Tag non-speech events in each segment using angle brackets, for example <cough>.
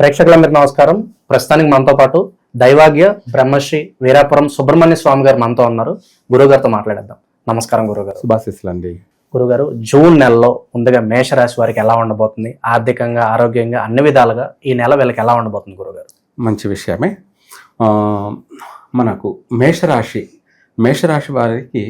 ప్రేక్షకులందరికీ నమస్కారం. ప్రస్తుతానికి మనతో పాటు దైవాగ్య బ్రహ్మశ్రీ వీరాపురం సుబ్రహ్మణ్య స్వామి గారు మనతో ఉన్నారు. గురుగారితో మాట్లాడేద్దాం. నమస్కారం గురుగారు శుభాశిస్సులు అండి గురుగారు జూన్ నెలలో ముందుగా మేషరాశి వారికి ఎలా ఉండబోతుంది? ఆర్థికంగా ఆరోగ్యంగా అన్ని విధాలుగా ఈ నెల వీళ్ళకి ఎలా ఉండబోతుంది గురుగారు మంచి విషయమే. మనకు మేషరాశి మేషరాశి వారికి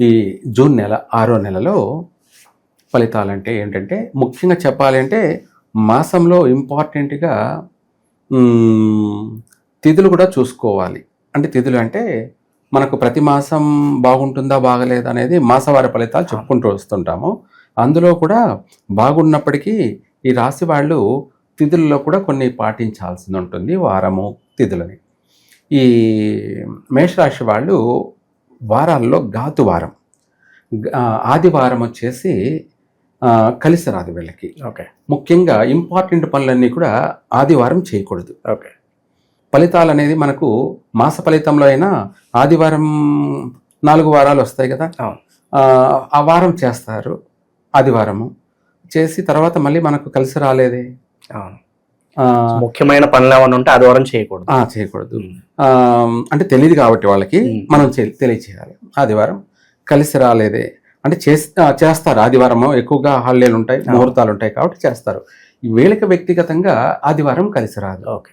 ఈ జూన్ నెల ఆరో నెలలో ఫలితాలంటే ఏంటంటే ముఖ్యంగా చెప్పాలంటే మాసంలో ఇంపార్టెంట్గా తిథులు కూడా చూసుకోవాలి. అంటే తిథులు అంటే మనకు ప్రతి మాసం బాగుంటుందా బాగలేదా అనేది మాసవారి ఫలితాలు చెప్పుకుంటూ వస్తుంటాము. అందులో కూడా బాగున్నప్పటికీ ఈ రాశి వాళ్ళు తిథుల్లో కూడా కొన్ని పాటించాల్సి ఉంటుంది వారము తిథులని. ఈ మేషరాశి వాళ్ళు వారాల్లో గాతు వారం ఆదివారం వచ్చేసి కలిసి రాదు వీళ్ళకి. ఓకే. ముఖ్యంగా ఇంపార్టెంట్ పనులన్నీ కూడా ఆదివారం చేయకూడదు. ఓకే. ఫలితాలు అనేది మనకు మాస ఫలితంలో అయినా ఆదివారం నాలుగు వారాలు వస్తాయి కదా. ఆ, వారం చేస్తారు. ఆదివారము. చేసి తర్వాత మళ్ళీ మనకు కలిసి రాలేదే? అవును. ఆ, ముఖ్యమైన పనులు ఏమైనా ఉంటే ఆదివారం చేయకూడదు. ఆ, చేయకూడదు. అంటే తెలియదు కాబట్టి వాళ్ళకి. మనం తెలియచేయాలి. ఆదివారం కలిసి రాలేదే? అంటే చేస్తారు. ఆదివారం ఎక్కువగా హాలిడేలు ఉంటాయి. ముహూర్తాలు ఉంటాయి కాబట్టి చేస్తారు. వీళ్ళకి వ్యక్తిగతంగా ఆదివారం కలిసి రాదు. ఓకే.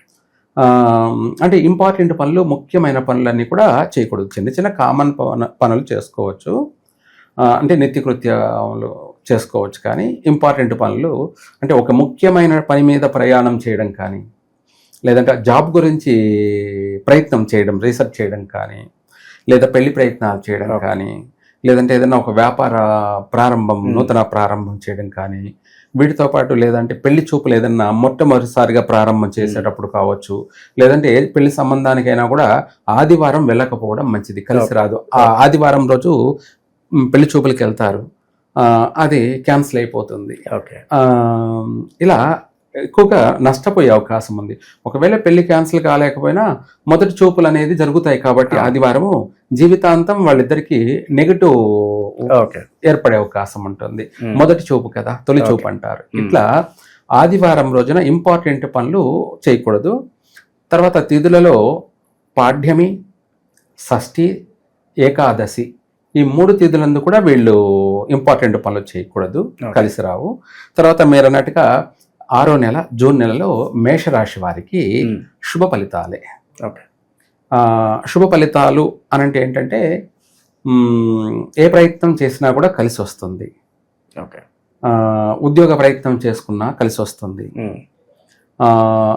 అంటే ఇంపార్టెంట్ పనులు ముఖ్యమైన పనులన్నీ కూడా చేయకూడదు. చిన్న చిన్న కామన్ పనులు చేసుకోవచ్చు. అంటే నిత్యకృత్యాలు చేసుకోవచ్చు కానీ ఇంపార్టెంట్ పనులు అంటే ఒక ముఖ్యమైన పని మీద ప్రయాణం చేయడం కానీ లేదంటే జాబ్ గురించి ప్రయత్నం చేయడం రీసెర్చ్ చేయడం కానీ లేదా పెళ్ళి ప్రయత్నాలు చేయడం. కానీ లేదంటే ఏదైనా ఒక వ్యాపార ప్రారంభం. నూతన ప్రారంభం చేయడం కానీ వీటితో పాటు లేదంటే పెళ్ళి చూపులు ఏదన్నా మొట్టమొదటిసారిగా ప్రారంభం చేసేటప్పుడు కావచ్చు లేదంటే ఏ పెళ్ళి సంబంధానికైనా కూడా ఆదివారం వెళ్ళకపోవడం మంచిది కలిసి. రాదు ఆ ఆదివారం రోజు పెళ్ళి చూపులకి వెళ్తారు అది క్యాన్సిల్ అయిపోతుంది ఇలా ఎక్కువగా నష్టపోయే అవకాశం ఉంది ఒకవేళ పెళ్ళి క్యాన్సిల్ కాలేకపోయినా మొదటి చూపులు అనేది జరుగుతాయి కాబట్టి. ఆదివారము జీవితాంతం వాళ్ళిద్దరికి నెగటివ్ ఏర్పడే అవకాశం ఉంటుంది. మొదటి చూపు కదా తొలి. చూపు అంటారు. ఇట్లా ఆదివారం రోజున ఇంపార్టెంట్ పనులు చేయకూడదు తర్వాత తిథులలో పాడ్యమి షష్ఠి ఏకాదశి ఈ మూడు తిథులందు కూడా వీళ్ళు ఇంపార్టెంట్ పనులు చేయకూడదు. కలిసి రావు తర్వాత మీరు అన్నట్టుగా ఆరో నెల జూన్ నెలలో మేషరాశి వారికి. శుభ ఫలితాలే ఓకే శుభ ఫలితాలు అనంటే ఏంటంటే ఏ ప్రయత్నం చేసినా కూడా కలిసి వస్తుంది ఓకే ఉద్యోగ ప్రయత్నం చేసుకున్నా కలిసి వస్తుంది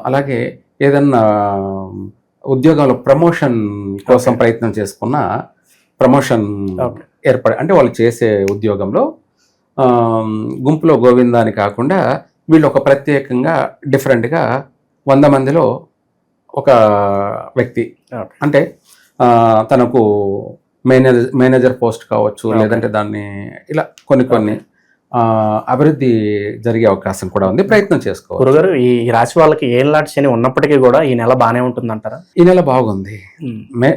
అలాగే ఏదన్నా ఉద్యోగంలో ప్రమోషన్ కోసం. ప్రయత్నం చేసుకున్నా ప్రమోషన్. ఏర్పడి అంటే వాళ్ళు చేసే ఉద్యోగంలో గుంపులో గోవిందాని కాకుండా వీళ్ళు ఒక ప్రత్యేకంగా డిఫరెంట్గా వంద మందిలో ఒక వ్యక్తి. అంటే తనకు మేనేజర్ మేనేజర్ పోస్ట్ కావచ్చు. లేదంటే దాన్ని ఇలా కొన్ని కొన్ని అభివృద్ధి జరిగే అవకాశం కూడా ఉంది. ప్రయత్నం చేసుకోవాలి గురుగారు ఈ రాశి వాళ్ళకి ఏం లాంటి శని ఉన్నప్పటికీ కూడా ఈ నెల బాగానే ఉంటుందంటారా? ఈ నెల బాగుంది. మే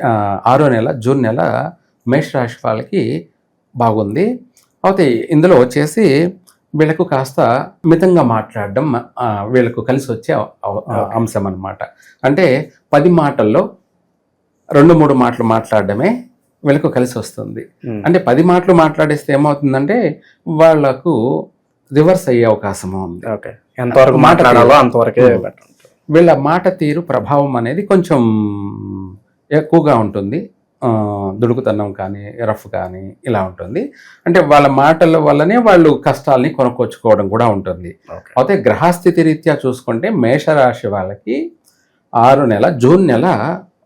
ఆరో నెల జూన్ నెల మేష రాశి వాళ్ళకి బాగుంది. అయితే ఇందులో వచ్చేసి వీళ్ళకు కాస్త మితంగా మాట్లాడడం వీళ్ళకు కలిసి వచ్చే. అంశం అన్నమాట అంటే పది మాటల్లో రెండు మూడు మాటలు మాట్లాడడమే వీళ్ళకు కలిసి వస్తుంది. అంటే పది మాటలు మాట్లాడేస్తే ఏమవుతుందంటే వాళ్ళకు రివర్స్ అయ్యే అవకాశం ఉంది ఓకే ఎంతవరకు మాట మాట్లాడాలో. అంతవరకే. వీళ్ళ మాట తీరు ప్రభావం అనేది కొంచెం ఎక్కువగా ఉంటుంది దుడుకుతనం కానీ రఫ్ కానీ ఇలా ఉంటుంది. అంటే వాళ్ళ మాటల వల్లనే వాళ్ళు కష్టాలని కొనుక్కొచ్చుకోవడం కూడా ఉంటుంది. అయితే గ్రహస్థితి రీత్యా చూసుకుంటే మేషరాశి వాళ్ళకి ఆరు నెల జూన్ నెల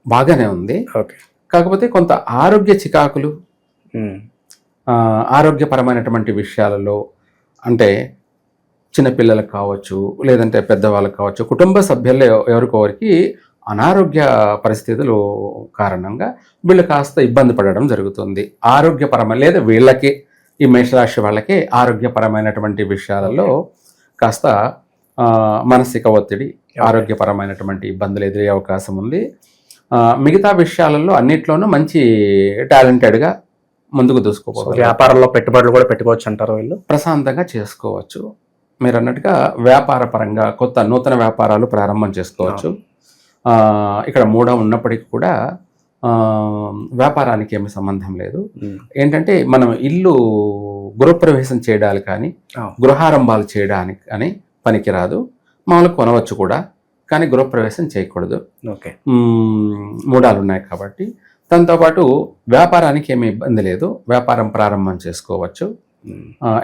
బాగానే ఉంది. ఓకే. కాకపోతే కొంత ఆరోగ్య చికాకులు ఆరోగ్యపరమైనటువంటి విషయాలలో అంటే చిన్నపిల్లలకు కావచ్చు లేదంటే పెద్దవాళ్ళకి కావచ్చు కుటుంబ సభ్యుల్లో ఎవరికొవరికి అనారోగ్య పరిస్థితులు కారణంగా వీళ్ళు కాస్త ఇబ్బంది పడడం జరుగుతుంది. ఆరోగ్యపరమైన లేదా వీళ్ళకి ఈ మేషరాశి వాళ్ళకి ఆరోగ్యపరమైనటువంటి విషయాలలో కాస్త మానసిక ఒత్తిడి ఆరోగ్యపరమైనటువంటి ఇబ్బందులు ఎదురయ్యే అవకాశం ఉంది. మిగతా విషయాలలో అన్నిట్లోనూ మంచి టాలెంటెడ్గా ముందుకు దూసుకోపోవాలి వ్యాపారంలో పెట్టుబడులు కూడా పెట్టుకోవచ్చు అంటారు వీళ్ళు? ప్రశాంతంగా చేసుకోవచ్చు. మీరు అన్నట్టుగా వ్యాపార పరంగా కొత్త నూతన వ్యాపారాలు ప్రారంభం చేసుకోవచ్చు. ఇక్కడ మూఢ ఉన్నప్పటికీ కూడా వ్యాపారానికి ఏమి సంబంధం లేదు. ఏంటంటే మనం ఇల్లు గృహప్రవేశం చేయడానికి కానీ. గృహారంభాలు చేయడానికి కానీ పనికిరాదు. మామూలు కొనవచ్చు కూడా కానీ గృహప్రవేశం చేయకూడదు. ఓకే. మూడాలు ఉన్నాయి కాబట్టి. దాంతోపాటు వ్యాపారానికి ఏమీ ఇబ్బంది లేదు. వ్యాపారం ప్రారంభం చేసుకోవచ్చు.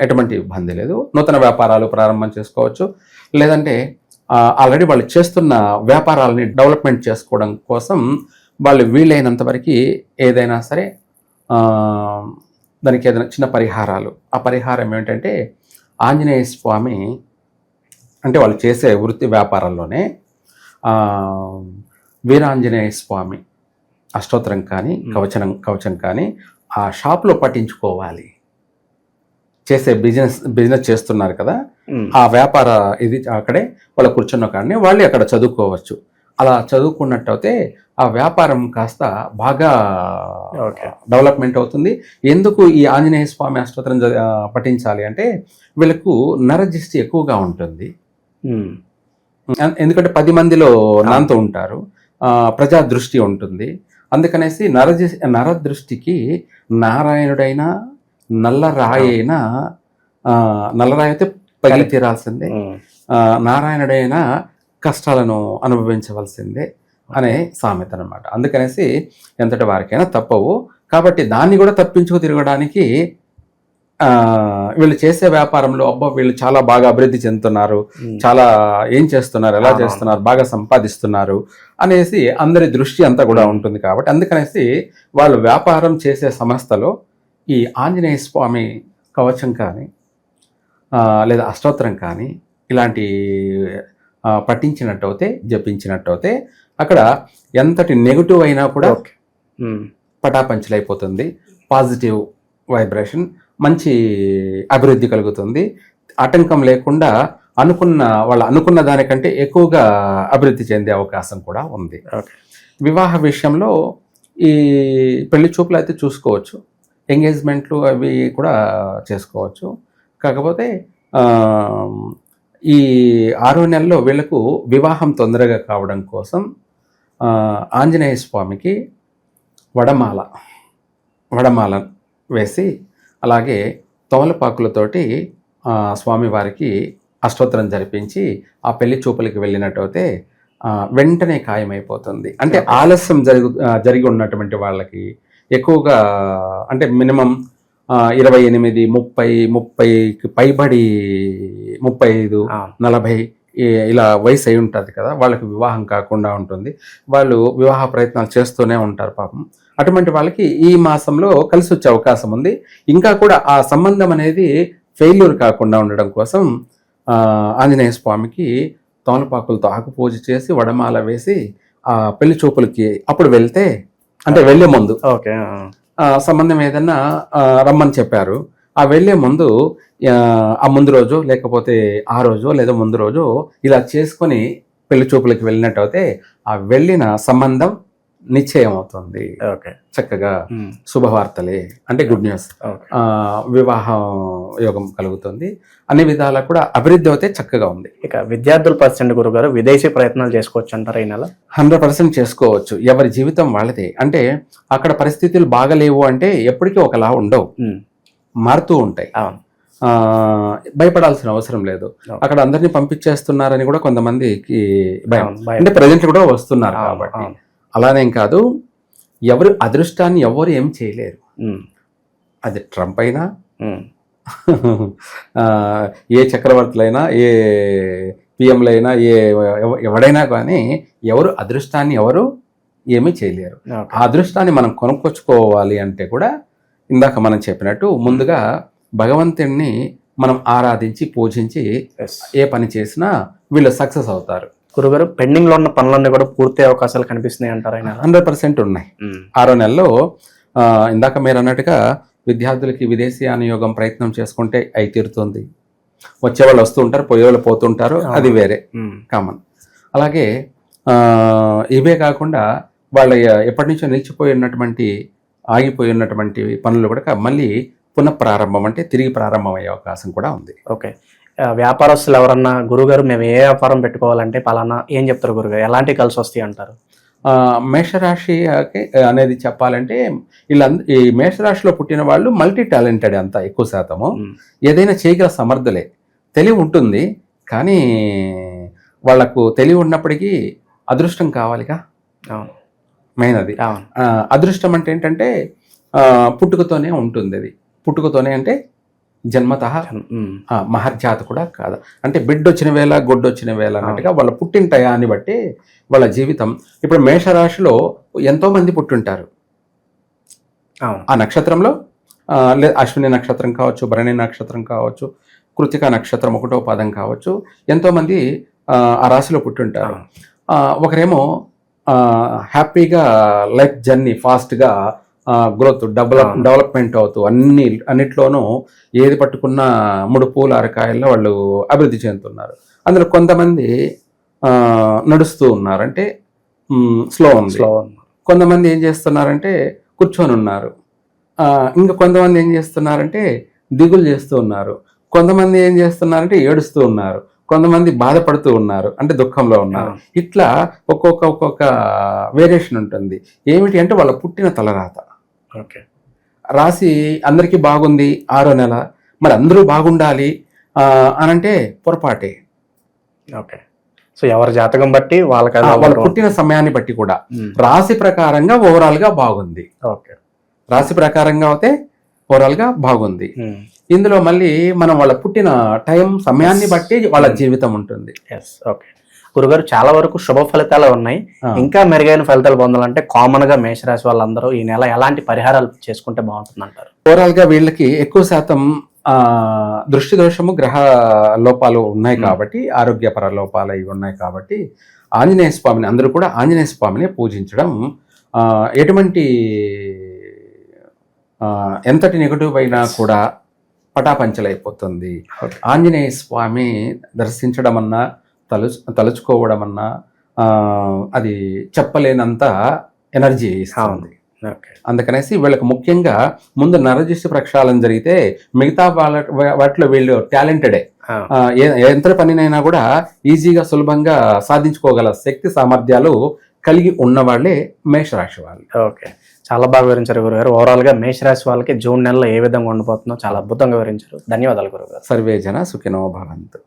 ఎటువంటి ఇబ్బంది లేదు. నూతన వ్యాపారాలు ప్రారంభం చేసుకోవచ్చు. లేదంటే ఆల్రెడీ వాళ్ళు చేస్తున్న వ్యాపారాలని డెవలప్మెంట్ చేసుకోవడం కోసం వాళ్ళు వీలైనంత వరకు ఏదైనా సరే దానికి ఏదైనా చిన్న పరిహారాలు. ఆ పరిహారం ఏమిటంటే ఆంజనేయ స్వామి అంటే వాళ్ళు చేసే వృత్తి వ్యాపారాల్లోనే వీరాంజనేయ స్వామి అష్టోత్తరం కానీ కవచనం కవచం కానీ ఆ షాప్లో పట్టించుకోవాలి. చేసే బిజినెస్ బిజినెస్ చేస్తున్నారు కదా. ఆ వ్యాపార ఇది అక్కడే వాళ్ళు కూర్చున్న కాడనే వాళ్ళు అక్కడ చదువుకోవచ్చు. అలా చదువుకున్నట్టయితే ఆ వ్యాపారం కాస్త బాగా. డెవలప్మెంట్ అవుతుంది. ఎందుకు ఈ ఆంజనేయ స్వామి అష్టోత్తరం చ- ఆ, పఠించాలి అంటే వీళ్ళకు నరదృష్టి ఎక్కువగా ఉంటుంది. ఎందుకంటే పది మందిలో నాంతో ఉంటారు. ప్రజా దృష్టి ఉంటుంది. అందుకనేసి నరజి నరదృష్టికి నారాయణుడైనా నల్లరాయి అయినా ఆ, నల్లరాయి అయితే పగిలి తీరాల్సిందే. నారాయణుడైనా కష్టాలను అనుభవించవలసిందే అనే సామెత అనమాట అందుకనేసి ఎంతటి వారికైనా తప్పవు. కాబట్టి దాన్ని కూడా తప్పించుకు తిరగడానికి ఆ, వీళ్ళు చేసే వ్యాపారంలో అబ్బా వీళ్ళు చాలా బాగా అభివృద్ధి చెందుతున్నారు. చాలా ఏం చేస్తున్నారు ఎలా. చేస్తున్నారు బాగా సంపాదిస్తున్నారు అనేసి అందరి దృష్టి అంతా కూడా ఉంటుంది కాబట్టి అందుకనేసి వాళ్ళు వ్యాపారం చేసే సంస్థలో ఈ ఆంజనేయ స్వామి కవచం కానీ లేదా అష్టోత్తరం కానీ ఇలాంటి పఠించినట్టయితే జపించినట్టయితే అక్కడ ఎంతటి నెగిటివ్ అయినా కూడా. పటాపంచలైపోతుంది. పాజిటివ్ వైబ్రేషన్ మంచి అభివృద్ధి కలుగుతుంది. ఆటంకం లేకుండా అనుకున్న వాళ్ళు అనుకున్న దానికంటే ఎక్కువగా అభివృద్ధి చెందే అవకాశం కూడా ఉంది. వివాహ విషయంలో ఈ పెళ్ళి చూపులు అయితే చూసుకోవచ్చు. ఎంగేజ్మెంట్లు అవి కూడా చేసుకోవచ్చు. కాకపోతే ఈ ఆరో నెలలో వీళ్ళకు వివాహం తొందరగా కావడం కోసం ఆంజనేయ స్వామికి వడమాల వడమాల వేసి అలాగే తోమలపాకులతోటి స్వామివారికి అష్టోత్తరం జరిపించి ఆ పెళ్ళి చూపులకి వెళ్ళినట్టయితే వెంటనే ఖాయమైపోతుంది. అంటే ఆలస్యం జరుగు జరిగి ఉన్నటువంటి వాళ్ళకి ఎక్కువగా అంటే మినిమం ఇరవై ఎనిమిది ముప్పై ముప్పైకి పైబడి ముప్పై ఐదు. నలభై ఇలా వయసు అయి ఉంటుంది కదా వాళ్ళకి వివాహం కాకుండా ఉంటుంది. వాళ్ళు వివాహ ప్రయత్నాలు చేస్తూనే ఉంటారు పాపం. అటువంటి వాళ్ళకి ఈ మాసంలో కలిసి వచ్చే అవకాశం ఉంది. ఇంకా కూడా ఆ సంబంధం అనేది ఫెయిల్యూర్ కాకుండా ఉండడం కోసం ఆంజనేయ స్వామికి తోమలపాకులతో ఆకు పూజ చేసి వడమాల వేసి ఆ పెళ్ళి చూపులకి అప్పుడు వెళ్తే అంటే వెళ్ళే ముందు. ఓకే సంబంధం ఏదన్నా రమ్మని చెప్పారు. ఆ వెళ్ళే ముందు ఆ, ఆ ముందు రోజు లేకపోతే ఆ రోజు లేదా ముందు రోజు ఇలా చేసుకొని పెళ్ళి చూపులకు వెళ్ళినట్టయితే ఆ వెళ్ళిన సంబంధం నిశ్చయం అవుతుంది ఓకే. చక్కగా. శుభవార్తలే. అంటే గుడ్ న్యూస్. వివాహం యోగం కలుగుతుంది. అన్ని విధాలా కూడా అభివృద్ధి అయితే చక్కగా ఉంది. ఇక విద్యార్థుల పర్సెంట్ గురుగారు విదేశీ ప్రయత్నాలు చేసుకోవచ్చు అంటారా ఈ నెల? హండ్రెడ్ పర్సెంట్ చేసుకోవచ్చు. ఎవరి జీవితం వాళ్ళదే. అంటే అక్కడ పరిస్థితులు బాగలేవు అంటే ఎప్పటికీ ఒకలా ఉండవు. మారుతూ ఉంటాయి. భయపడాల్సిన అవసరం లేదు. అక్కడ అందరినీ పంపించేస్తున్నారని కూడా కొంతమందికి భయం. అంటే ప్రజెంట్ కూడా వస్తున్నారు కాబట్టి. అలానేం కాదు ఎవరు అదృష్టాన్ని ఎవరు ఏం చేయలేరు. అది ట్రంప్ అయినా <laughs> ఏ చక్రవర్తులైనా ఏ పిఎంలైనా ఏ ఎవ- ఎవడైనా కానీ ఎవరు అదృష్టాన్ని ఎవరు ఏమీ చేయలేరు. ఆ అదృష్టాన్ని మనం కొనుక్కొచ్చుకోవాలి అంటే కూడా ఇందాక మనం చెప్పినట్టు ముందుగా భగవంతుణ్ణి మనం ఆరాధించి పూజించి. ఏ పని చేసినా వీళ్ళు సక్సెస్ అవుతారు గురుగారు పెండింగ్లో ఉన్న పనులన్నీ కూడా పూర్తి అవకాశాలు కనిపిస్తున్నాయి అంటారా నెల? హండ్రెడ్ పర్సెంట్ ఉన్నాయి. ఆరో నెలలో ఇందాక మీరు అన్నట్టుగా విద్యార్థులకి విదేశీ అనుయోగం ప్రయత్నం చేసుకుంటే అయి తీరుతుంది. వచ్చేవాళ్ళు వస్తూ ఉంటారు పోయేవాళ్ళు పోతుంటారు అది వేరే. కామన్. అలాగే ఇవే కాకుండా వాళ్ళ ఎప్పటి నుంచో నిలిచిపోయి ఉన్నటువంటి ఆగిపోయి ఉన్నటువంటి పనులు కూడా మళ్ళీ పునఃప్రారంభం అంటే తిరిగి ప్రారంభం అయ్యే అవకాశం కూడా ఉంది. ఓకే. వ్యాపారస్తులు ఎవరన్నా గురుగారు మేము ఏ వ్యాపారం పెట్టుకోవాలంటే పలానా ఏం చెప్తారు గురుగారు? ఎలాంటి కలిసి వస్తాయి అంటారు? మేషరాశి అనేది చెప్పాలంటే వీళ్ళంద ఈ మేషరాశిలో పుట్టిన వాళ్ళు మల్టీ టాలెంటెడ్ అంతా ఎక్కువ శాతము. ఏదైనా చేయగల సమర్థులే. తెలివి ఉంటుంది కానీ వాళ్ళకు తెలివి ఉన్నప్పటికీ అదృష్టం కావాలిగా? మెయిన్ అది. అదృష్టం అంటే ఏంటంటే పుట్టుకతోనే ఉంటుంది అది పుట్టుకతోనే అంటే జన్మత మహర్జాత కూడా కాదు. అంటే బిడ్డ వచ్చిన వేళ గొడ్డు వచ్చిన వేళ అన్నట్టుగా వాళ్ళ పుట్టిన టయాన్ని బట్టి వాళ్ళ జీవితం. ఇప్పుడు మేషరాశిలో ఎంతో మంది పుట్టుంటారు ఆ నక్షత్రంలో? అశ్విని నక్షత్రం కావచ్చు భరణి నక్షత్రం కావచ్చు కృతిక నక్షత్రం ఒకటో పాదం కావచ్చు ఎంతో మంది ఆ, రాశిలో పుట్టుంటారు. ఒకరేమో హ్యాపీగా లైఫ్ జర్నీ ఫాస్ట్గా గ్రోత్ డెవలప్. డెవలప్మెంట్ అవుతూ అన్ని అన్నిట్లోనూ ఏది పట్టుకున్నా మూడు పూల అరకాయల్లో వాళ్ళు అభివృద్ధి చెందుతున్నారు. అందులో కొంతమంది ఆ, నడుస్తూ ఉన్నారు అంటే స్లో ఉంది. స్లో కొంతమంది ఏం చేస్తున్నారంటే కూర్చొని ఉన్నారు. ఇంకా కొంతమంది ఏం చేస్తున్నారంటే దిగులు చేస్తూ ఉన్నారు. కొంతమంది ఏం చేస్తున్నారంటే ఏడుస్తూ ఉన్నారు. కొంతమంది బాధపడుతూ ఉన్నారు. అంటే దుఃఖంలో ఉన్నారు. ఇట్లా ఒక్కొక్క ఒక్కొక్క వేరియేషన్ ఉంటుంది. ఏమిటి అంటే వాళ్ళ పుట్టిన తలరాత. రాసి అందరికీ బాగుంది ఆరో నెల. మరి అందరూ బాగుండాలి ఆ, అనంటే పొరపాటే. ఓకే. సో ఎవరి జాతకం బట్టి వాళ్ళకి వాళ్ళు. పుట్టిన సమయాన్ని బట్టి కూడా. రాశి ప్రకారంగా ఓవరాల్గా బాగుంది. ఓకే. రాశి ప్రకారంగా అయితే ఓవరాల్గా బాగుంది ఇందులో మళ్ళీ మనం వాళ్ళ పుట్టిన టైం సమయాన్ని బట్టి వాళ్ళ జీవితం ఉంటుంది. Yes okay. గురుగారు చాలా వరకు శుభ ఫలితాలు ఉన్నాయి. ఇంకా మెరుగైన ఫలితాలు పొందాలంటే కామన్గా మేషరాశి వాళ్ళందరూ ఈ నెల ఎలాంటి పరిహారాలు చేసుకుంటే బాగుంటుంది అంటారు ఓవరాల్గా వీళ్ళకి ఎక్కువ శాతం ఆ దృష్టి దోషము గ్రహ లోపాలు ఉన్నాయి. కాబట్టి ఆరోగ్యపర లోపాలు ఇవి ఉన్నాయి కాబట్టి ఆంజనేయ స్వామిని అందరూ కూడా ఆంజనేయ స్వామిని పూజించడం ఎటువంటి ఆ, ఎంతటి నెగటివ్ అయినా కూడా పటాపంచలైపోతుంది. ఆంజనేయ స్వామి దర్శించడం అన్నా తలు తలుచుకోవడం అన్నా అది చెప్పలేనంత ఎనర్జీ ఇస్తుంది. ఓకే. అందుకనేసి వీళ్ళకి ముఖ్యంగా ముందు నరదిష్టి ప్రక్షాళన జరిగితే మిగతా వాళ్ళ వాటిలో వీళ్ళు టాలెంటెడే. ఎంత పనినైనా కూడా ఈజీగా సులభంగా సాధించుకోగల శక్తి సామర్థ్యాలు కలిగి ఉన్న వాళ్ళే మేషరాశి వాళ్ళు. ఓకే. చాలా బాగా వివరించారు గురుగారు. ఓవరాల్గా మేషరాశి వాళ్ళకి జూన్ నెలలో ఏ విధంగా ఉండిపోతుందో చాలా అద్భుతంగా వివరించారు. ధన్యవాదాలు గురుగారు. సర్వే జన సుఖినో భవంతు.